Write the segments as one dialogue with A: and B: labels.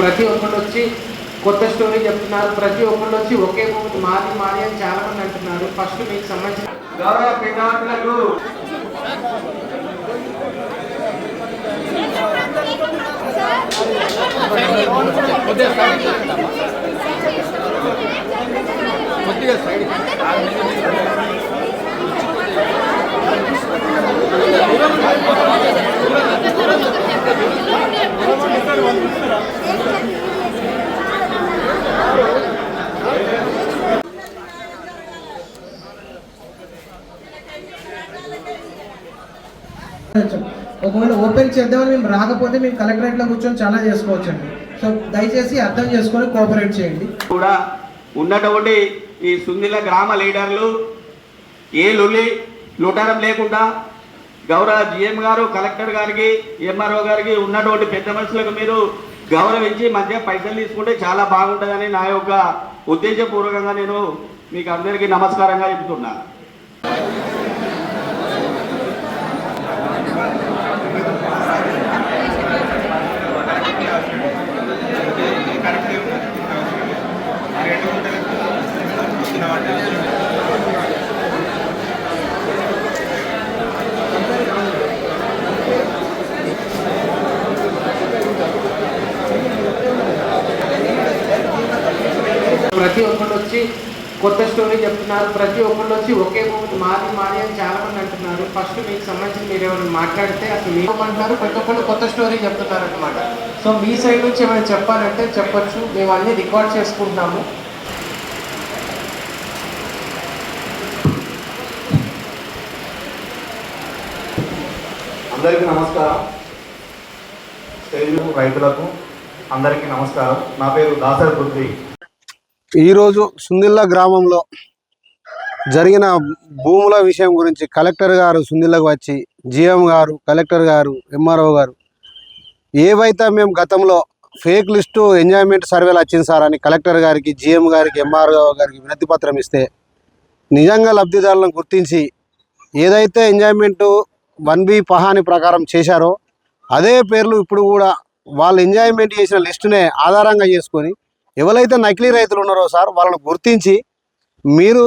A: ప్రతి ఒక్కళ్ళు వచ్చి కొత్త స్టోరీ చెప్తున్నారు. ప్రతి ఒక్కళ్ళు వచ్చి ఒకే భూమి మాది మాది అని చాలా మంది అంటున్నారు. ఫస్ట్ మీకు సంబంధించిన
B: గౌరవ పితాకులకు
C: ఒకవేళ ఓపెన్ చేద్దామని మేము రాకపోతే మేము కలెక్టరేట్లో కూర్చొని చాలా చేసుకోవచ్చండి. సో దయచేసి అర్థం చేసుకొని కోఆపరేట్ చేయండి.
B: కూడా ఉన్నటువంటి ఈ సుందిల గ్రామ లీడర్లు ఏ లొల్లి లుటారం లేకుండా గౌరవ జిఎం గారు? కలెక్టర్ గారికి ఎంఆర్ఓ గారికి ఉన్నటువంటి పెద్ద మనుషులకు మీరు గౌరవించి మధ్య పైసలు తీసుకుంటే చాలా బాగుంటుందని నా యొక్క ఉద్దేశపూర్వకంగా నేను మీకు అందరికీ నమస్కారంగా చెబుతున్నాను
A: ప్రతి ఒక్కళ్ళు వచ్చి కొత్త స్టోరీ చెప్తున్నారు. ప్రతి ఒక్కళ్ళు వచ్చి ఒకే భూమి మాది మాది అని చాలా మంది అంటున్నారు. ఫస్ట్ మీకు సంబంధించి మీరు ఏమైనా మాట్లాడితే అసలు మీరు అంటున్నారు ప్రతి ఒక్కళ్ళు కొత్త స్టోరీ చెప్తున్నారు అనమాట సో మీ సైడ్ నుంచి ఏమైనా చెప్పాలంటే చెప్పొచ్చు. మేము అన్ని రికార్డ్ చేసుకుంటున్నాము.
D: అందరికీ నమస్కారం. స్టేజ్ రైతులకు అందరికీ నమస్కారం. నా పేరు దాసరి బుద్ధి.
E: ఈరోజు సుందిల్ల గ్రామంలో జరిగిన భూముల విషయం గురించి కలెక్టర్ గారు సుందిల్లకు వచ్చి జిఎం గారు కలెక్టర్ గారు ఎంఆర్ఓ గారు ఏవైతే మేము గతంలో ఫేక్ లిస్టు ఎంజాయ్మెంట్ సర్వేలు వచ్చింది సార్ అని కలెక్టర్ గారికి జిఎం గారికి ఎంఆర్ఓ గారికి వినతి పత్రం ఇస్తే నిజంగా లబ్ధిదారులను గుర్తించి ఏదైతే ఎంజాయ్మెంట్ వన్ బి పహాని ప్రకారం చేశారో అదే పేర్లు ఇప్పుడు కూడా వాళ్ళు ఎంజాయ్మెంట్ చేసిన లిస్టునే ఆధారంగా చేసుకొని ఎవరైతే నకిలీ రైతులు ఉన్నారో సార్ వాళ్ళని గుర్తించి మీరు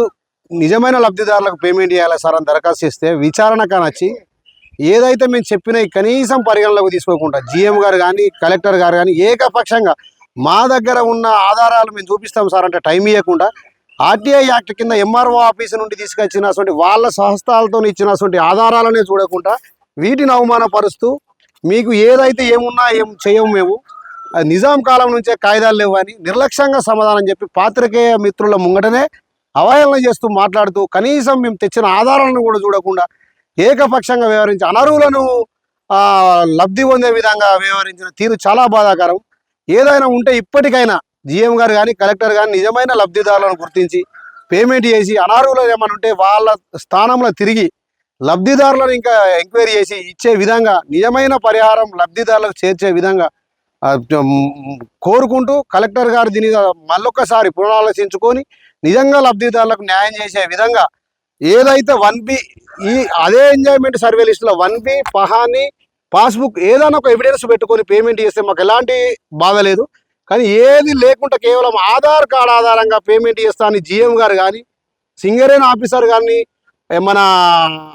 E: నిజమైన లబ్ధిదారులకు పేమెంట్ చేయాలి సార్ అని దరఖాస్తు చేస్తే విచారణ కానొచ్చి ఏదైతే మేము చెప్పిన కనీసం పరిగణలోకి తీసుకోకుండా జిఎం గారు కానీ కలెక్టర్ గారు కానీ ఏకపక్షంగా మా దగ్గర ఉన్న ఆధారాలు మేము చూపిస్తాం సార్ అంటే టైం ఇవ్వకుండా ఆర్టీఐ యాక్ట్ కింద ఎంఆర్ఓ ఆఫీస్ నుండి తీసుకొచ్చినటువంటి వాళ్ళ సంస్థలతో ఇచ్చినటువంటి ఆధారాలనే చూడకుండా వీటిని అవమానపరుస్తూ మీకు ఏదైతే ఏమున్నా ఏం చేయము మేము నిజాం కాలం నుంచే కాయిదాలు లేవు అని నిర్లక్ష్యంగా సమాధానం చెప్పి పాత్రికేయ మిత్రుల ముంగటనే అవహేళన చేస్తూ మాట్లాడుతూ కనీసం మేము తెచ్చిన ఆధారాలను కూడా చూడకుండా ఏకపక్షంగా వ్యవహరించి అనర్హులను లబ్ధి పొందే విధంగా వ్యవహరించిన తీరు చాలా బాధాకరం. ఏదైనా ఉంటే ఇప్పటికైనా జిఎం గారు కానీ కలెక్టర్ కానీ నిజమైన లబ్ధిదారులను గుర్తించి పేమెంట్ చేసి అనర్హులు ఏమైనా ఉంటే వాళ్ళ స్థానంలో తిరిగి లబ్ధిదారులను ఇంకా ఎంక్వైరీ చేసి ఇచ్చే విధంగా నిజమైన పరిహారం లబ్ధిదారులకు చేర్చే విధంగా కోరుకుంటూ కలెక్టర్ గారు దీని మళ్ళొక్కసారి పునరాలోచించుకొని నిజంగా లబ్ధిదారులకు న్యాయం చేసే విధంగా ఏదైతే వన్ బి ఈ అదే ఎంజాయ్మెంట్ సర్వే లిస్టులో వన్ బి పహాని పాస్బుక్ ఏదైనా ఒక ఎవిడెన్స్ పెట్టుకొని పేమెంట్ చేస్తే మాకు ఎలాంటి బాధ లేదు. కానీ ఏది లేకుండా కేవలం ఆధార్ కార్డు ఆధారంగా పేమెంట్ చేస్తా అని జిఎం గారు కానీ సింగరేన్ ఆఫీసర్ కానీ మన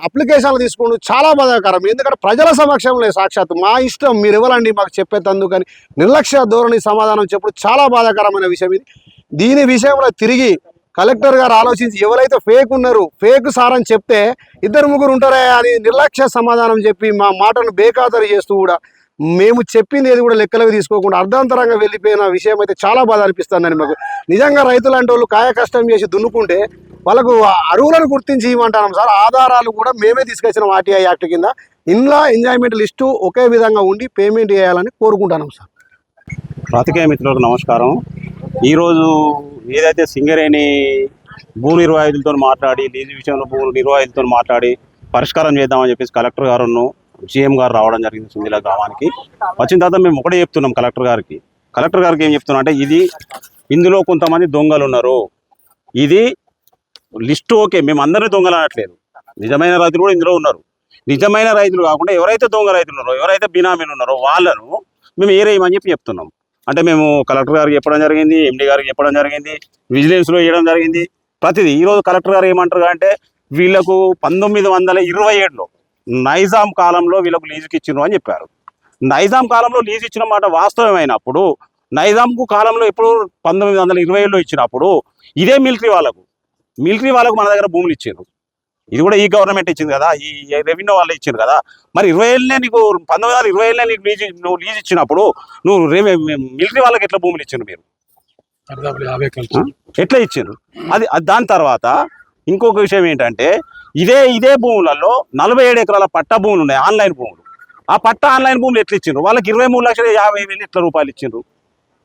E: అప్లికేషన్లు తీసుకుంటూ చాలా బాధాకరం. ఎందుకంటే ప్రజల సమక్షంలో సాక్షాత్ మా ఇష్టం మీరు ఇవ్వాలండి మాకు చెప్పేటందుకు కానీ నిర్లక్ష్య ధోరణి సమాధానం చెప్పుడు చాలా బాధాకరమైన విషయం ఇది. దీని విషయంలో తిరిగి కలెక్టర్ గారు ఆలోచించి ఎవరైతే ఫేక్ ఉన్నారు ఫేక్ సార్ అని చెప్తే ఇద్దరు ముగ్గురు ఉంటారే అని నిర్లక్ష్య సమాధానం చెప్పి మా మాటను బేఖాతరు చేస్తూ కూడా మేము చెప్పింది ఏది కూడా లెక్కలకు తీసుకోకుండా అర్ధాంతరంగా వెళ్ళిపోయిన విషయం అయితే చాలా బాధ అనిపిస్తుందని మాకు. నిజంగా రైతులు అంటే వాళ్ళు కాయ కష్టం చేసి దున్నుకుంటే వాళ్ళకు అరువులను గుర్తించి ఇవ్వమంటున్నాం సార్. ఆధారాలు కూడా మేమే తీసుకొచ్చిన ఆర్టీఐ యాక్ట్ కింద. ఇన్లా ఎంజాయ్మెంట్ లిస్టు ఒకే విధంగా ఉండి పేమెంట్ చేయాలని కోరుకుంటున్నాం సార్.
F: రాతికేయ మిత్రులకు నమస్కారం. ఈరోజు ఏదైతే సింగరేణి భూ నిర్వాహితులతో మాట్లాడి లీజు విషయంలో భూ నిర్వాహితులతో మాట్లాడి పరిష్కారం చేద్దామని చెప్పేసి కలెక్టర్ గారును జిఎం గారు రావడం జరిగింది సుందిల గ్రామానికి. వచ్చిన తర్వాత మేము ఒకటే చెప్తున్నాం కలెక్టర్ గారికి. కలెక్టర్ గారికి ఏం చెప్తున్నా అంటే ఇది ఇందులో కొంతమంది దొంగలు ఉన్నారు. ఇది లిస్ట్ ఓకే మేము అందరినీ దొంగలు అనట్లేదు నిజమైన రైతులు కూడా ఇందులో ఉన్నారు. నిజమైన రైతులు కాకుండా ఎవరైతే దొంగ రైతులు ఉన్నారో ఎవరైతే బినామీలు ఉన్నారో వాళ్ళను మేము ఏరేయమని చెప్పి చెప్తున్నాం. అంటే మేము కలెక్టర్ గారికి చెప్పడం జరిగింది ఎండి గారికి చెప్పడం జరిగింది విజిలెన్స్లో ఇవ్వడం జరిగింది. ప్రతిదీ ఈరోజు కలెక్టర్ గారు ఏమంటారు అంటే వీళ్ళకు పంతొమ్మిది వందల ఇరవై ఏడులో నైజాం కాలంలో వీళ్ళకు లీజుకి ఇచ్చిండ్రు అని చెప్పారు. నైజాం కాలంలో లీజు ఇచ్చిన మాట వాస్తవమైనప్పుడు నైజాంకు కాలంలో ఎప్పుడు పంతొమ్మిది వందల ఇరవై ఏడులో ఇచ్చినప్పుడు ఇదే మిలిటరీ వాళ్ళకు మిలిటరీ వాళ్ళకు మన దగ్గర భూములు ఇచ్చారు ఇది కూడా ఈ గవర్నమెంట్ ఇచ్చింది కదా ఈ రెవెన్యూ వాళ్ళు ఇచ్చారు కదా. మరి ఇరవై ఏళ్ళనే నీకు పంతొమ్మిది వందల ఇరవై ఏళ్ళనే నీకు లీజ్ నువ్వు లీజ్ ఇచ్చినప్పుడు నువ్వు మిలిటరీ వాళ్ళకి ఎట్లా భూములు ఇచ్చారు మీరు? ఎట్లా ఇచ్చారు అది అది దాని తర్వాత ఇంకొక విషయం ఏంటంటే ఇదే ఇదే భూములలో నలభై ఏడు ఎకరాల పట్టా భూములు ఉన్నాయి ఆన్లైన్ భూములు. ఆ పట్టా ఆన్లైన్ భూములు ఎట్లా ఇచ్చిండ్రు? వాళ్ళకి ఇరవై మూడు లక్షల యాభై వేలు ఎట్లా రూపాయలు ఇచ్చిండ్రు?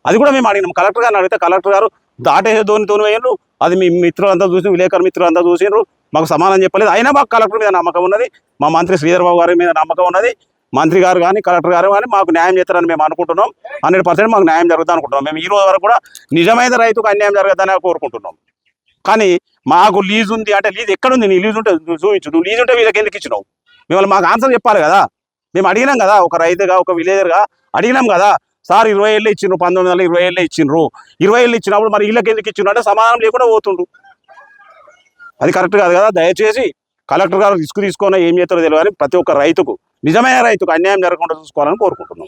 F: అది కూడా మేము అడిగినాం. కలెక్టర్ గారిని అడిగితే కలెక్టర్ గారు దాటేసే ధోనితో వేయండ్రు అది మీ మిత్రులంతా చూసి విలేకరు మిత్రులంతా చూసిండ్రు మాకు సమానం చెప్పలేదు. అయినా మాకు కలెక్టర్ మీద నమ్మకం ఉన్నది. మా మంత్రి శ్రీధర్బాబు గారి మీద నమ్మకం ఉన్నది. మంత్రి గారు కానీ కలెక్టర్ గారు కానీ మాకు న్యాయం చేస్తారని మేము అనుకుంటున్నాం. హండ్రెడ్ పర్సెంట్ మాకు న్యాయం జరుగుతుంది అనుకుంటున్నాం. మేము ఈ రోజు వరకు కూడా నిజమైన రైతుకు అన్యాయం జరగదని కోరుకుంటున్నాం. కానీ మాకు లీజ్ ఉంది అంటే లీజ్ ఎక్కడుంది? నీ లీజ్ ఉంటే చూపించు. నువ్వు లీజ్ ఉంటే వీళ్ళకి ఎందుకు ఇచ్చినావు? మిమ్మల్ని మాకు ఆన్సర్ చెప్పాలి కదా. మేము అడిగినాం కదా ఒక రైతుగా ఒక విలేజర్గా అడిగినాం కదా. సార్ ఇరవై ఏళ్ళు ఇచ్చిండ్రు పంతొమ్మిది వందల ఇరవై ఏళ్ళు ఇచ్చిండ్రు. ఇరవై ఏళ్ళు ఇచ్చినప్పుడు మరి ఇళ్ళకి ఎందుకు ఇచ్చిండ్రు అంటే సమాధానం లేకుండా పోతుండ్రు. అది కరెక్ట్ కాదు కదా? దయచేసి కలెక్టర్ గారు రిస్క్ తీసుకొని ఏం చేస్తారో తెలియదు ప్రతి ఒక్క రైతుకు నిజమైన రైతుకు అన్యాయం జరగకుండా చూసుకోవాలని కోరుకుంటున్నాం.